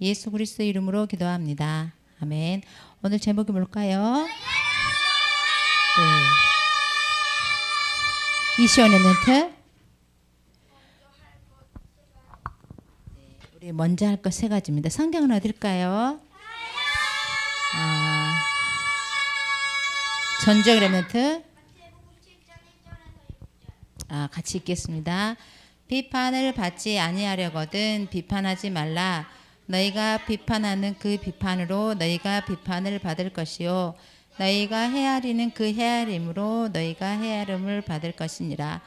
예수 그리스도 이름으로 기도합니다. 아멘. 오늘 제목이 뭘까요? 네. 이시원의 멘트. 네, 우리 먼저 할 것 세 가지입니다. 성경은 어딜까요? 아, 전적 레멘트. 아, 같이 읽겠습니다. 비판을 받지 아니하려거든 비판하지 말라. 너희가 비판하는 그 비판으로 너희가 비판을 받을 것이요 너희가 헤아리는 그 헤아림으로 너희가 헤아림을 받을 것이니라.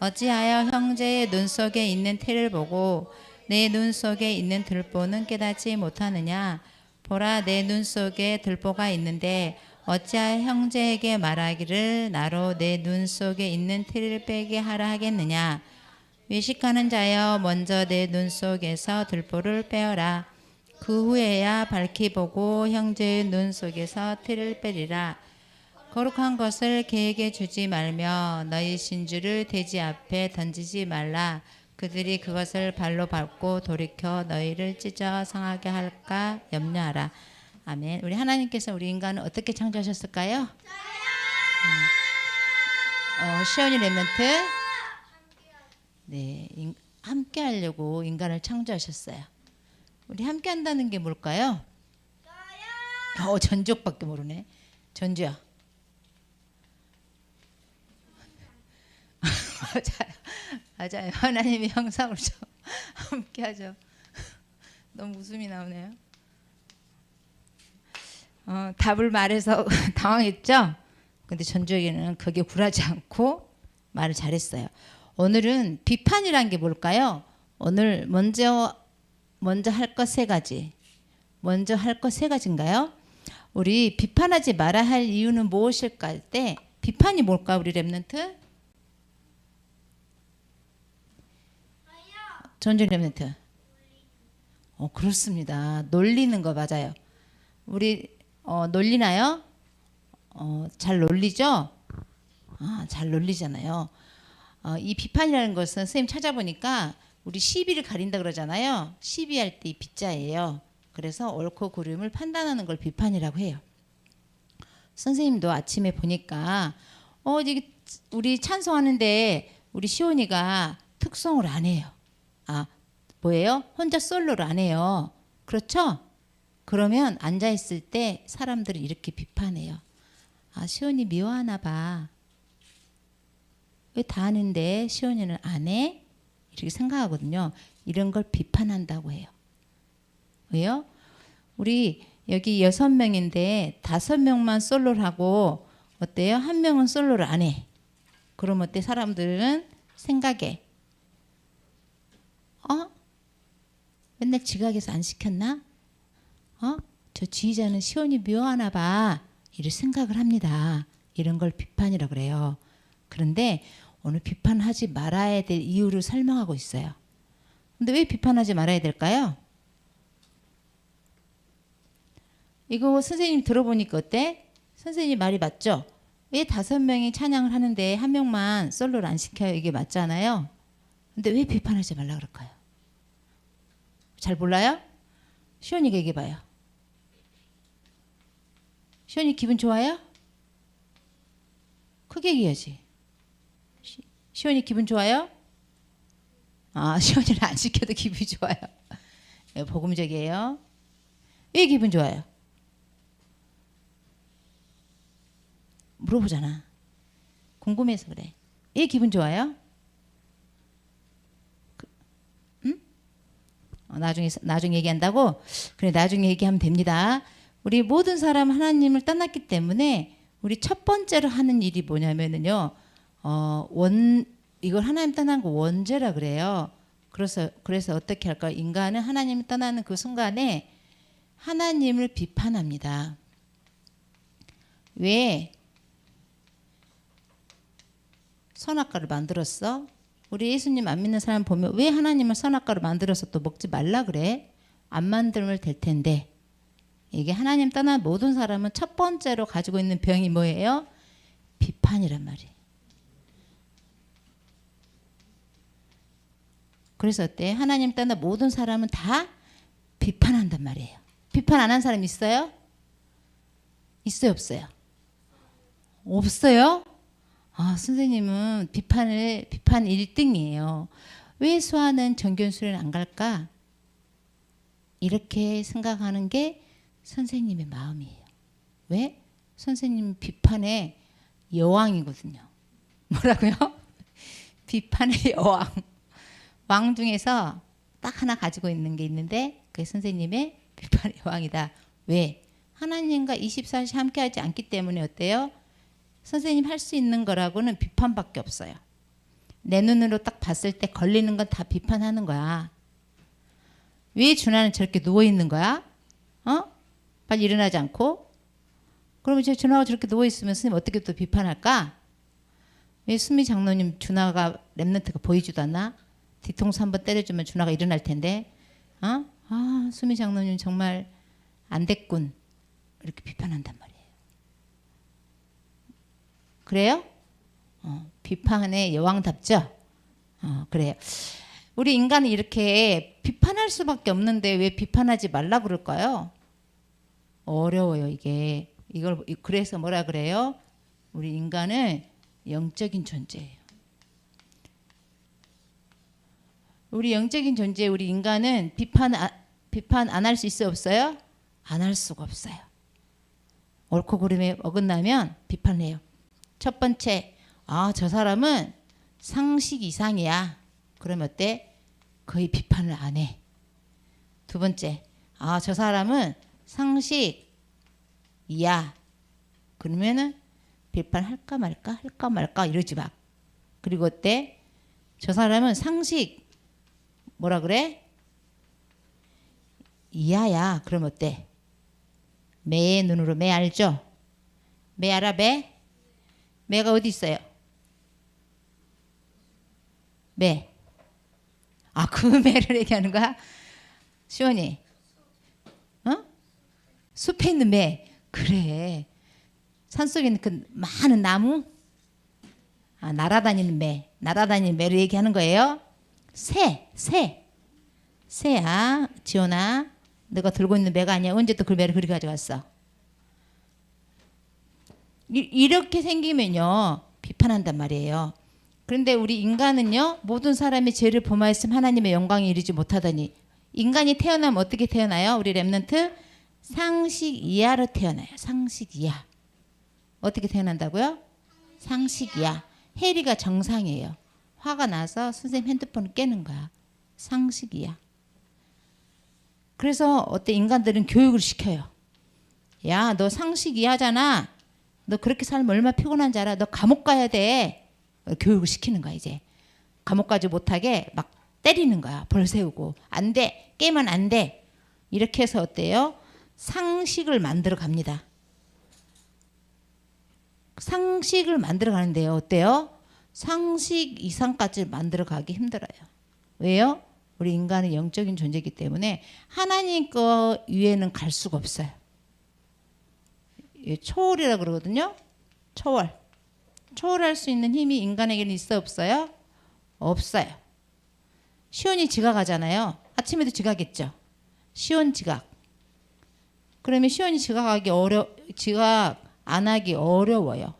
어찌하여 형제의 눈 속에 있는 태를 보고 내 눈 속에 있는 들보는 깨닫지 못하느냐? 보라 내 눈 속에 들보가 있는데 어찌하여 형제에게 말하기를 나로 내 눈 속에 있는 티를 빼게 하라 하겠느냐? 외식하는 자여 먼저 내 눈 속에서 들보를 빼어라. 그 후에야 밝히 보고 형제의 눈 속에서 티를 빼리라. 거룩한 것을 개에게 주지 말며 너희 신주를 돼지 앞에 던지지 말라. 그들이 그것을 발로 밟고 돌이켜 너희를 찢어 상하게 할까 염려하라. 아멘. 우리 하나님께서 우리 인간을 어떻게 창조하셨을까요? 음. 어, 시원이 랩멘트. 네, 인- 함께 하려고 인간을 창조하셨어요. 우리 함께 한다는 게 뭘까요? 어, 전족밖에 모르네. 전주야. 맞아요. 맞아요. 하나님의 형상으로 좀 함께 하죠. 너무 웃음이 나오네요. 어, 답을 말해서 당황했죠? 근데 전주에게는 그게 굴하지 않고 말을 잘했어요. 오늘은 비판이란 게 뭘까요? 오늘 먼저 먼저 할 것 세 가지. 먼저 할 것 세 가지인가요? 우리 비판하지 말아야 할 이유는 무엇일까 할 때 비판이 뭘까 우리 랩런트? 전주 랩런트. 어 그렇습니다. 놀리는 거 맞아요. 우리 어, 놀리나요? 어, 잘 놀리죠? 아, 잘 놀리잖아요. 어, 이 비판이라는 것은 선생님 찾아보니까 우리 시비를 가린다 그러잖아요. 시비할 때이 비자예요. 그래서 옳고 그름을 판단하는 걸 비판이라고 해요. 선생님도 아침에 보니까 어 이게 우리 찬송하는데 우리 시온이가 특성을 안 해요. 아 뭐예요? 혼자 솔로를 안 해요. 그렇죠? 그러면 앉아 있을 때 사람들이 이렇게 비판해요. 아 시온이 미워하나 봐. 왜다 하는데 시온이는 안 해? 이렇게 생각하거든요. 이런 걸 비판한다고 해요. 왜요? 우리 여기 여섯 명인데 다섯 명만 솔로를 하고 어때요? 한 명은 솔로를 안 해. 그럼 어때? 사람들은 생각에 어? 맨날 지각해서 안 시켰나? 어? 저 지휘자는 시온이 묘하나 봐. 이를 생각을 합니다. 이런 걸 비판이라 그래요. 그런데 오늘 비판하지 말아야 될 이유를 설명하고 있어요. 근데 왜 비판하지 말아야 될까요? 이거 선생님 들어보니까 어때? 선생님 말이 맞죠? 왜 다섯 명이 찬양을 하는데 한 명만 솔로를 안 시켜요? 이게 맞잖아요. 근데 왜 비판하지 말라 그럴까요? 잘 몰라요? 시온이가 얘기해 봐요. 시온이 기분 좋아요? 크게 얘기해야지. 시, 시온이 기분 좋아요? 아, 시온이를 안 시켜도 기분이 좋아요. 예, 복음적이에요. 왜 기분 좋아요? 물어보잖아. 궁금해서 그래. 왜 기분 좋아요? 그, 응? 어, 나중에 나중에 얘기한다고? 그래 나중에 얘기하면 됩니다. 우리 모든 사람 하나님을 떠났기 때문에 우리 첫 번째로 하는 일이 뭐냐면은요. 어, 원 이걸 하나님 떠난 거 원죄라 그래요. 그래서 그래서 어떻게 할까? 인간은 하나님을 떠나는 그 순간에 하나님을 비판합니다. 왜 선악과를 만들었어? 우리 예수님 안 믿는 사람 보면 왜 하나님을 선악과를 만들어서 또 먹지 말라 그래? 안 만들면 될 텐데. 이게 하나님 떠난 모든 사람은 첫 번째로 가지고 있는 병이 뭐예요? 비판이란 말이에요. 그래서 어때? 하나님 떠난 모든 사람은 다 비판한단 말이에요. 비판 안 한 사람 있어요? 있어요, 없어요? 없어요? 아, 선생님은 비판을 비판 1등이에요. 왜 수아는 정견 수련 안 갈까? 이렇게 생각하는 게 선생님의 마음이에요. 왜? 선생님 비판의 여왕이거든요. 뭐라고요? 비판의 여왕. 왕 중에서 딱 하나 가지고 있는 게 있는데 그게 선생님의 비판의 여왕이다. 왜? 하나님과 24시 함께 하지 않기 때문에 어때요? 선생님 할 수 있는 거라고는 비판밖에 없어요. 내 눈으로 딱 봤을 때 걸리는 건 다 비판하는 거야. 왜 준하는 저렇게 누워 있는 거야? 어? 빨리 일어나지 않고? 그러면 이제 준하가 저렇게 누워 있으면 스님 어떻게 또 비판할까? 왜 수미 장로님 준하가 랩런트가 보이지도 않나? 뒤통수 한 번 때려주면 준하가 일어날 텐데, 어? 아 수미 장로님 정말 안 됐군 이렇게 비판한단 말이에요. 그래요? 어, 비판의 여왕답죠? 어, 그래요. 우리 인간은 이렇게 비판할 수밖에 없는데 왜 비판하지 말라 그럴까요? 어려워요 이게. 이걸 그래서 뭐라 그래요? 우리 인간은 영적인 존재예요. 우리 영적인 존재, 우리 인간은 비판 아, 비판 안 할 수 있어 없어요? 안 할 수가 없어요. 옳고 그름에 어긋나면 비판해요. 첫 번째, 아 저 사람은 상식 이상이야. 그러면 어때? 거의 비판을 안 해. 두 번째, 아 저 사람은 상식 이야. 그러면은 비판할까 말까 할까 말까 이러지 마. 그리고 어때? 저 사람은 상식 뭐라 그래? 이하야. 그럼 어때? 매의 눈으로 매 알죠? 매 알아 매? 매가 어디 있어요? 매. 아, 그 매를 얘기하는 거야? 시원이. 어? 숲에 있는 매. 그래. 산속에 있는 그 많은 나무? 아, 날아다니는 매. 날아다니는 매를 얘기하는 거예요? 새, 새. 새야, 지원아. 너가 들고 있는 매가 아니야. 언제 또 그 매를 그리 가져갔어? 이, 이렇게 생기면요. 비판한단 말이에요. 그런데 우리 인간은요. 모든 사람이 죄를 범하였음 하나님의 영광에 이르지 못하더니 인간이 태어나면 어떻게 태어나요? 우리 랩런트 상식 이하로 태어나요. 상식 이하. 어떻게 태어난다고요? 상식 이하. 해리가 정상이에요. 화가 나서 선생님 핸드폰을 깨는 거야. 상식 이하. 그래서 어때 인간들은 교육을 시켜요. 야, 너 상식 이하잖아. 너 그렇게 살면 얼마나 피곤한지 알아? 너 감옥 가야 돼. 교육을 시키는 거야 이제. 감옥 가지 못하게 막 때리는 거야. 벌 세우고 안 돼. 깨면 안 돼. 이렇게 해서 어때요? 상식을 만들어 갑니다. 상식을 만들어 가는데요. 어때요? 상식 이상까지 만들어 가기 힘들어요. 왜요? 우리 인간은 영적인 존재이기 때문에 하나님 거 위에는 갈 수가 없어요. 예, 초월이라 그러거든요. 초월. 초월할 수 있는 힘이 인간에게는 있어 없어요? 없어요. 시온이 지각하잖아요. 아침에도 지각했죠. 시온 지각. 그러면 시온이 지각하기 어려 지각 안 하기 어려워요.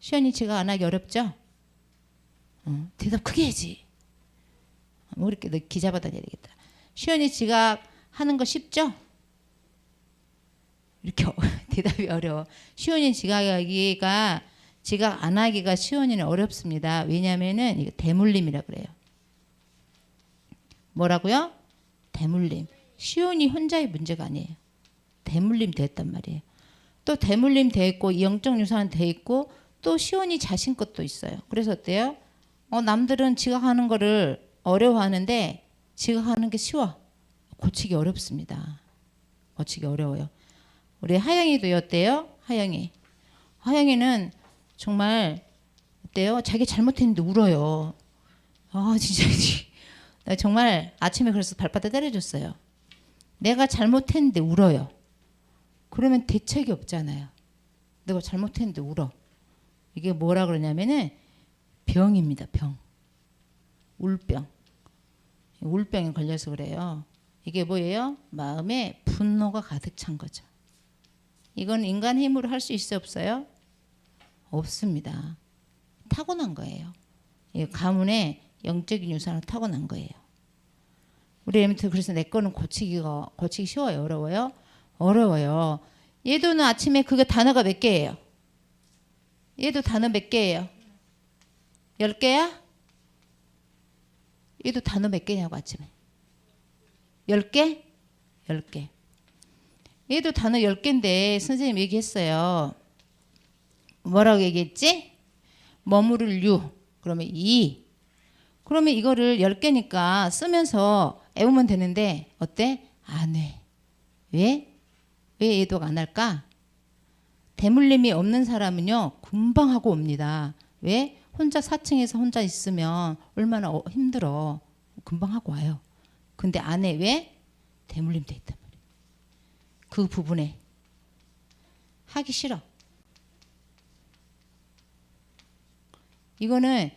시온이 지각 안 하기 어렵죠? 어, 대답 크게 해야지. 뭐 이렇게 너 기자 받아야 되겠다. 시온이 지각 하는 거 쉽죠? 이렇게 대답이 어려워. 시온이 지각하기가 지각 안 하기가 시온이는 어렵습니다. 왜냐하면은 이거 대물림이라 그래요. 뭐라고요? 대물림. 시온이 혼자의 문제가 아니에요. 대물림 됐단 말이에요. 또 대물림 돼 있고 영적 유산 돼 있고 또 시온이 자신 것도 있어요. 그래서 어때요? 어, 남들은 지각하는 거를 어려워하는데 지각하는 게 쉬워. 고치기 어렵습니다. 고치기 어려워요. 우리 하영이도 어때요? 하영이. 하영이는 정말 어때요? 자기 잘못했는데 울어요. 아 진짜 나 정말 아침에 그래서 발바닥 때려줬어요. 내가 잘못했는데 울어요. 그러면 대책이 없잖아요. 내가 잘못했는데 울어. 이게 뭐라 그러냐면은 병입니다. 병. 울병. 울병에 걸려서 그래요. 이게 뭐예요? 마음에 분노가 가득 찬 거죠. 이건 인간 힘으로 할 수 있어 없어요? 없습니다. 타고난 거예요. 이 가문의 영적인 유산을 타고난 거예요. 우리 애미트 그래서 내 거는 고치기가 고치기 쉬워요, 어려워요? 어려워요. 얘도는 아침에 그게 단어가 몇 개예요? 얘도 단어 몇 개예요? 열 개야? 얘도 단어 몇 개냐고 아침에? 열 개? 열 개. 얘도 단어 열 개인데 선생님 얘기했어요. 뭐라고 얘기했지? 머무를 유. 그러면 이. 그러면 이거를 열 개니까 쓰면서 애우면 되는데 어때? 안 해. 왜? 왜 얘도가 안 할까? 대물림이 없는 사람은요 금방 하고 옵니다. 왜? 혼자 4층에서 혼자 있으면 얼마나 어- 힘들어. 금방 하고 와요. 근데 안에 왜? 대물림 돼 있단 말이에요. 그 부분에 하기 싫어. 이거는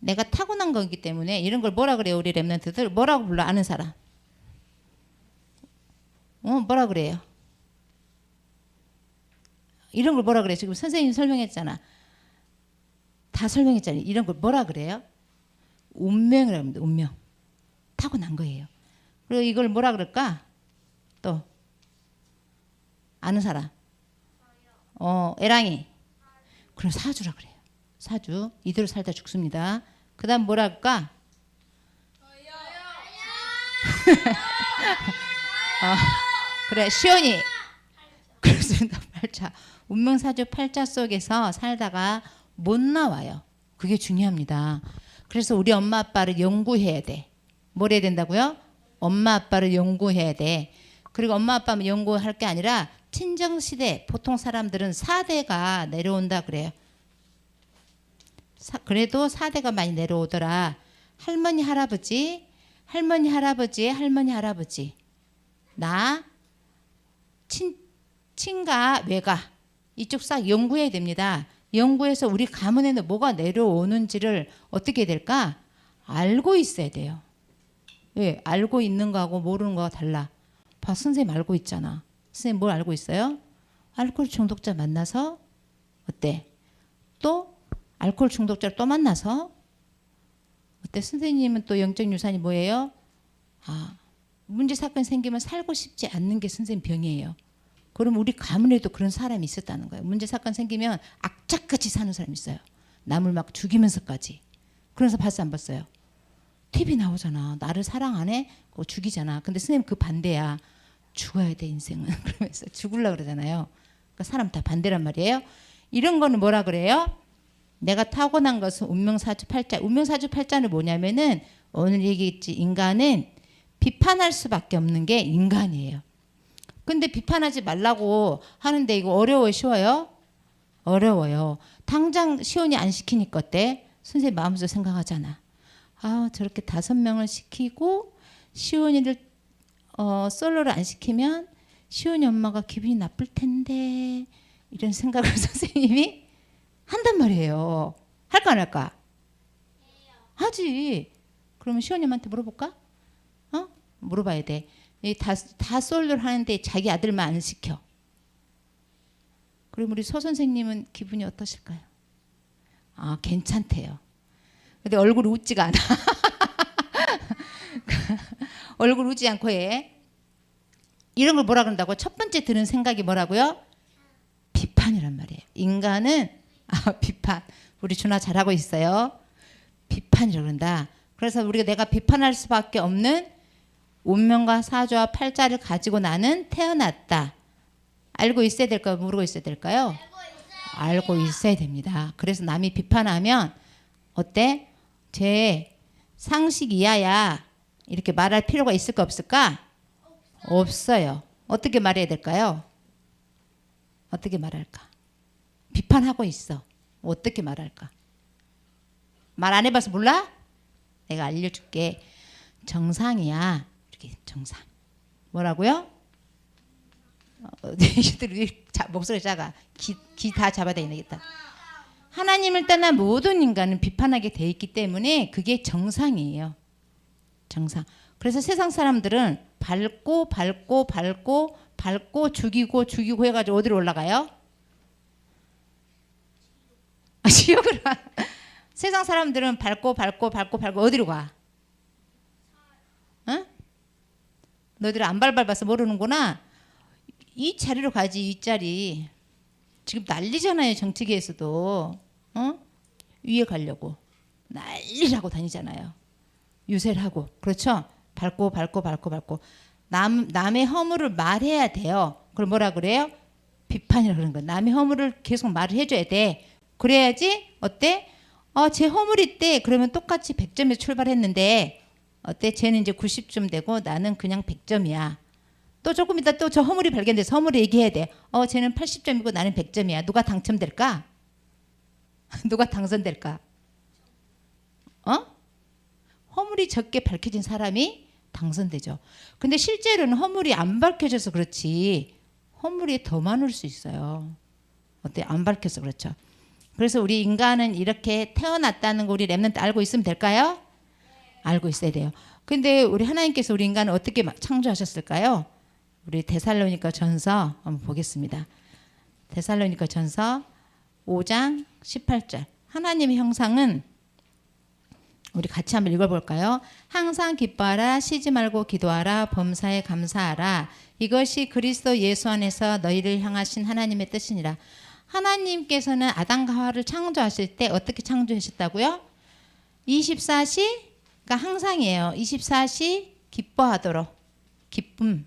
내가 타고난 거기 때문에 이런 걸 뭐라 그래요 우리 랩런트들 뭐라고 불러 아는 사람 어 뭐라 그래요 이런 걸 뭐라 그래 지금 선생님 설명했잖아 다 설명했잖아요. 이런 걸 뭐라 그래요? 운명이라고 합니다. 운명. 타고난 거예요. 그리고 이걸 뭐라 그럴까? 또 아는 사람. 어 에랑이. 그럼 사주라 그래요. 사주. 이대로 살다 죽습니다. 그다음 뭐라 할까? 어, 그래 시온이. 그렇습니다. 팔자. 운명 사주 팔자 속에서 살다가 못 나와요. 그게 중요합니다. 그래서 우리 엄마 아빠를 연구해야 돼. 뭘 해야 된다고요? 엄마 아빠를 연구해야 돼. 그리고 엄마 아빠만 연구할 게 아니라 친정 시대 보통 사람들은 사대가 내려온다 그래요. 사- 그래도 사대가 많이 내려오더라. 할머니 할아버지, 할머니 할아버지, 할머니 할아버지. 나 친, 친가 외가 이쪽 싹 연구해야 됩니다. 연구해서 우리 가문에는 뭐가 내려오는지를 어떻게 해야 될까? 알고 있어야 돼요. 왜? 알고 있는 거하고 모르는 거가 달라. 봐, 선생님 알고 있잖아. 선생님 뭘 알고 있어요? 알코올 중독자 만나서 어때? 또 알코올 중독자를 또 만나서 어때? 선생님은 또 영적 유산이 뭐예요? 아, 문제 사건 생기면 살고 싶지 않는 게 선생님 병이에요. 그럼 우리 가문에도 그런 사람이 있었다는 거예요. 문제 사건 생기면 악착같이 사는 사람이 있어요. 남을 막 죽이면서까지. 그래서 봤어 안 봤어요? TV 나오잖아. 나를 사랑 안 해? 그거 죽이잖아. 근데 선생님 그 반대야. 죽어야 돼 인생은. 그러면서 죽을라 그러잖아요. 그러니까 사람 다 반대란 말이에요. 이런 거는 뭐라 그래요? 내가 타고난 것은 운명사주 팔자. 운명사주 팔자는 뭐냐면은 오늘 얘기했지 인간은 비판할 수밖에 없는 게 인간이에요. 근데 비판하지 말라고 하는데 이거 어려워요, 쉬워요? 어려워요. 당장 시온이 안 시키니까 어때? 선생님 마음속에 생각하잖아. 아 저렇게 다섯 명을 시키고 시온이를 어, 솔로를 안 시키면 시온이 엄마가 기분이 나쁠 텐데 이런 생각을 선생님이 한단 말이에요. 할까 안 할까? 하지. 그러면 시온님한테 물어볼까? 어? 물어봐야 돼. 다, 다 솔로를 하는데 자기 아들만 안 시켜. 그럼 우리 소 선생님은 기분이 어떠실까요? 아, 괜찮대요. 근데 얼굴 웃지가 않아. 얼굴 웃지 않고 해. 이런 걸 뭐라 그런다고? 첫 번째 드는 생각이 뭐라고요? 비판이란 말이에요. 인간은 아, 비판. 우리 준아 잘하고 있어요. 비판이라 그런다. 그래서 우리가 내가 비판할 수밖에 없는 운명과 사주와 팔자를 가지고 나는 태어났다. 알고 있어야 될까요? 모르고 있어야 될까요? 알고 있어야 됩니다. 그래서 남이 비판하면 어때? 제 상식 이하야 이렇게 말할 필요가 있을까 없을까? 없어요. 어떻게 말해야 될까요? 어떻게 말할까? 비판하고 있어. 어떻게 말할까? 말 안 해봐서 몰라? 내가 알려줄게. 정상이야. 이렇게 정상. 뭐라고요? 어, 목소리 작아. 기다 잡아야 되겠다. 하나님을 떠난 모든 인간은 비판하게 돼 있기 때문에 그게 정상이에요. 정상. 그래서 세상 사람들은 밟고 밟고 밟고 밟고 죽이고 죽이고 해가지고 어디로 올라가요? 아, 지옥으로. 가. 세상 사람들은 밟고 밟고 밟고 밟고 어디로 가? 응? 너희들 안 밟아봐서 모르는구나. 이 자리로 가지 이 자리. 지금 난리잖아요 정치계에서도. 어? 위에 가려고 난리라고 다니잖아요. 유세를 하고 그렇죠? 밟고 밟고 밟고 밟고 남 남의 허물을 말해야 돼요. 그걸 뭐라 그래요? 비판이라 그러는 거야. 남의 허물을 계속 말을 해줘야 돼. 그래야지 어때? 어, 제 허물이 있대. 그러면 똑같이 100점에서 출발했는데 어때? 쟤는 이제 90점 되고 나는 그냥 100점이야. 또 조금 이따 또 저 허물이 발견돼서 허물을 얘기해야 돼. 어, 쟤는 80점이고 나는 100점이야. 누가 당첨될까? 누가 당선될까? 어? 허물이 적게 밝혀진 사람이 당선되죠. 근데 실제로는 허물이 안 밝혀져서 그렇지 허물이 더 많을 수 있어요. 어때? 안 밝혀서 그렇죠. 그래서 우리 인간은 이렇게 태어났다는 거 우리 랩런트 알고 있으면 될까요? 알고 있어야 돼요. 근데 우리 하나님께서 우리 인간을 어떻게 막 창조하셨을까요? 우리 데살로니가 전서 한번 보겠습니다. 데살로니가 전서 5장 18절. 하나님의 형상은 우리 같이 한번 읽어볼까요? 항상 기뻐하라, 쉬지 말고 기도하라, 범사에 감사하라. 이것이 그리스도 예수 안에서 너희를 향하신 하나님의 뜻이니라. 하나님께서는 아담과 하와를 창조하실 때 어떻게 창조하셨다고요? 24시, 그러니까 항상이에요. 24시 기뻐하도록 기쁨.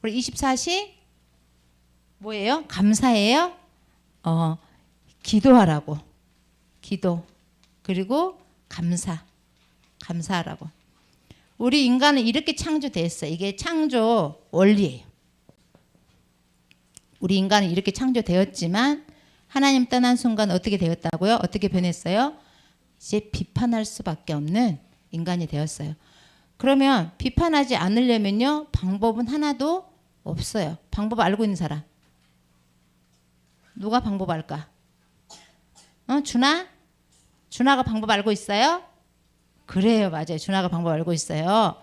그리고 24시 뭐예요? 감사해요? 어, 기도하라고. 기도. 그리고 감사. 감사하라고. 우리 인간은 이렇게 창조됐어. 이게 창조 원리예요. 우리 인간은 이렇게 창조되었지만 하나님 떠난 순간 어떻게 되었다고요? 어떻게 변했어요? 이제 비판할 수밖에 없는 인간이 되었어요. 그러면 비판하지 않으려면요 방법은 하나도 없어요. 방법 알고 있는 사람 누가 방법 알까? 어 준아? 준아가 방법 알고 있어요? 그래요, 맞아요. 준아가 방법 알고 있어요.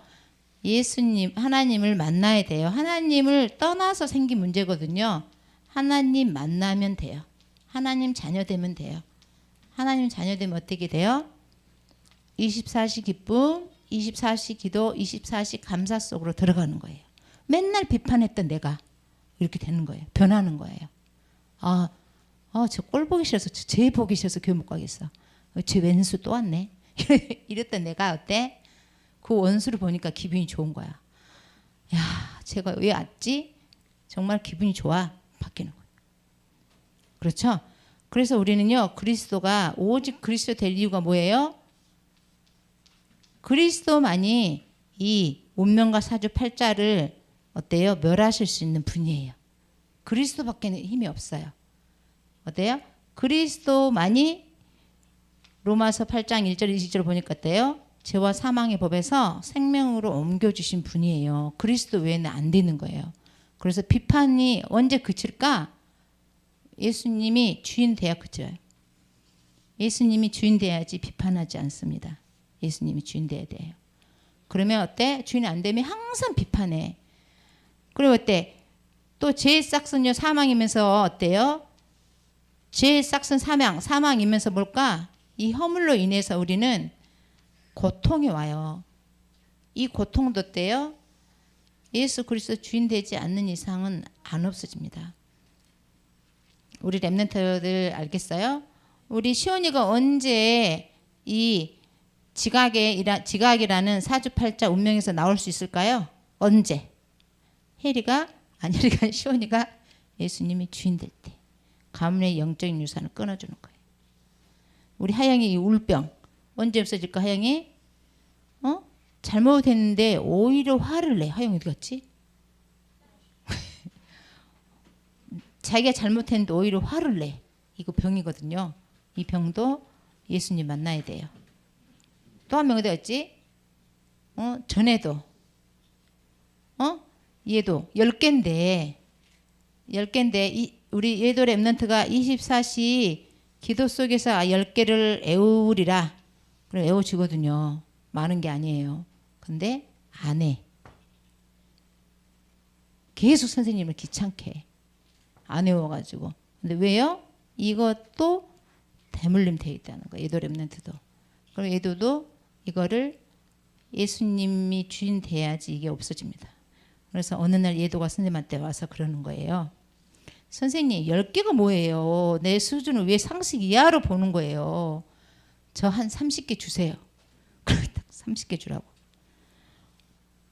예수님, 하나님을 만나야 돼요. 하나님을 떠나서 생긴 문제거든요. 하나님 만나면 돼요. 하나님 자녀 되면 돼요. 하나님 자녀 되면 어떻게 돼요? 24시 기쁨, 24시 기도, 24시 감사 속으로 들어가는 거예요. 맨날 비판했던 내가 이렇게 되는 거예요. 변하는 거예요. 아, 아, 저꼴 보기 싫어서, 쟤 보기 싫어서 교회 못 가겠어. 어, 쟤 왼수 또 왔네. 이랬던 내가 어때? 그 원수를 보니까 기분이 좋은 거야. 야, 제가 왜 왔지? 정말 기분이 좋아. 바뀌는 거예요. 그렇죠? 그래서 우리는요, 그리스도가 오직 그리스도 될 이유가 뭐예요? 그리스도만이 이 운명과 사주 팔자를 어때요? 멸하실 수 있는 분이에요. 그리스도밖에는 힘이 없어요. 어때요? 그리스도만이 로마서 8장 1절 20절 보니까 어때요? 죄와 사망의 법에서 생명으로 옮겨주신 분이에요. 그리스도 외에는 안 되는 거예요. 그래서 비판이 언제 그칠까? 예수님이 주인 돼야 그쳐요. 예수님이 주인 돼야지 비판하지 않습니다. 예수님이 주인 돼야 돼요. 그러면 어때? 주인 안 되면 항상 비판해. 그리고 어때? 또 죄의 싹슨요 사망이면서 어때요? 죄의 싹슨 사망, 사망이면서 뭘까? 이 허물로 인해서 우리는 고통이 와요. 이 고통도 때요. 예수 그리스도 주인 되지 않는 이상은 안 없어집니다. 우리 랩런트들 알겠어요? 우리 시온이가 언제 이 지각의 지각이라는 사주팔자 운명에서 나올 수 있을까요? 언제? 혜리가 아니 혜리가 시온이가 예수님이 주인 될 때 가문의 영적인 유산을 끊어주는 거예요. 우리 하영이 이 울병 언제 없어질까 하영이? 어? 잘못했는데 오히려 화를 내. 하영이 어디 갔지? 자기가 잘못했는데 오히려 화를 내. 이거 병이거든요. 이 병도 예수님 만나야 돼요. 또 한명 어디 갔지? 어? 전에도 어? 얘도 열 개인데 열 개인데 이 우리 예도 랩런트가 24시 기도 속에서 열 개를 애우리라 그럼 애워주거든요. 많은 게 아니에요. 근데 안 해. 계속 선생님을 귀찮게 해. 안 외워가지고. 근데 왜요? 이것도 대물림 돼 있다는 거예요. 예도 랩런트도. 그럼 예도도 이거를 예수님이 주인 돼야지 이게 없어집니다. 그래서 어느 날 예도가 선생님한테 와서 그러는 거예요. 선생님, 10개가 뭐예요? 내 수준을 왜 상식 이하로 보는 거예요? 저 한 30개 주세요. 그렇게 딱 30개 주라고.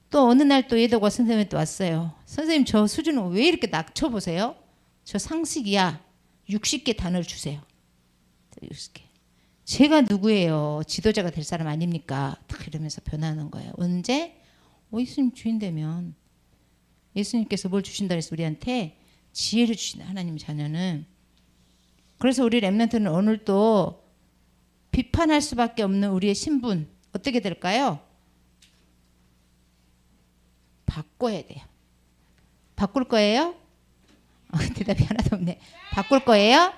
또 어느 날 또 예도가 선생님한테 왔어요. 선생님, 저 수준을 왜 이렇게 낮춰보세요? 저 상식 이하 60개 단어를 주세요. 60개. 제가 누구예요? 지도자가 될 사람 아닙니까? 딱 이러면서 변하는 거예요. 언제? 어, 예수님 주인 되면 예수님께서 뭘 주신다 그래서 우리한테 지혜를 주신다. 하나님 자녀는. 그래서 우리 랩런트는 오늘 또 비판할 수밖에 없는 우리의 신분 어떻게 될까요? 바꿔야 돼요. 바꿀 거예요? 어, 대답이 하나도 없네. 바꿀 거예요?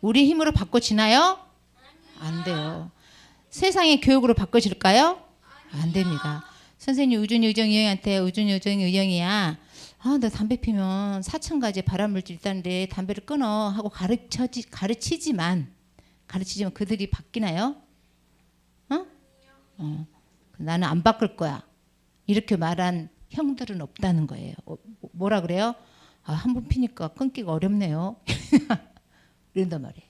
우리 힘으로 바꿔지나요? 안 돼요. 세상의 교육으로 바꿔질까요? 안 됩니다. 선생님 우준이 의정 의영한테 우준이 의정 의영이야. 아, 너 담배 피면 4천 가지 발암물질 있다는데 담배를 끊어 하고 가르쳐 가르치지만 가르치지만 그들이 바뀌나요? 어? 어. 나는 안 바꿀 거야. 이렇게 말한 형들은 없다는 거예요. 어, 뭐라 그래요? 아, 한 번 피니까 끊기가 어렵네요. 이런단 말이에요.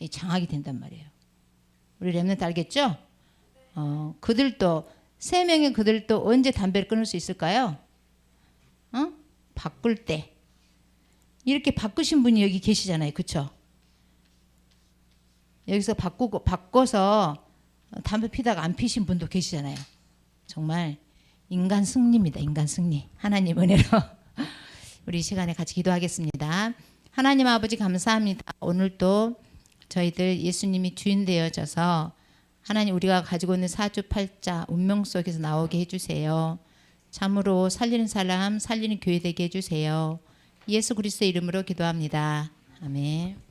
이 장악이 된단 말이에요. 우리 랩런트 알겠죠? 어, 그들도 세 명의 그들도 언제 담배를 끊을 수 있을까요? 어? 바꿀 때 이렇게 바꾸신 분이 여기 계시잖아요, 그렇죠? 여기서 바꾸고 바꿔서 담배 피다가 안 피신 분도 계시잖아요. 정말 인간 승리입니다. 인간 승리. 하나님 은혜로 우리 이 시간에 같이 기도하겠습니다. 하나님 아버지 감사합니다. 오늘도 저희들 예수님이 주인 되어져서 하나님 우리가 가지고 있는 사주팔자 운명 속에서 나오게 해주세요. 참으로 살리는 사람 살리는 교회 되게 해주세요. 예수 그리스도의 이름으로 기도합니다. 아멘.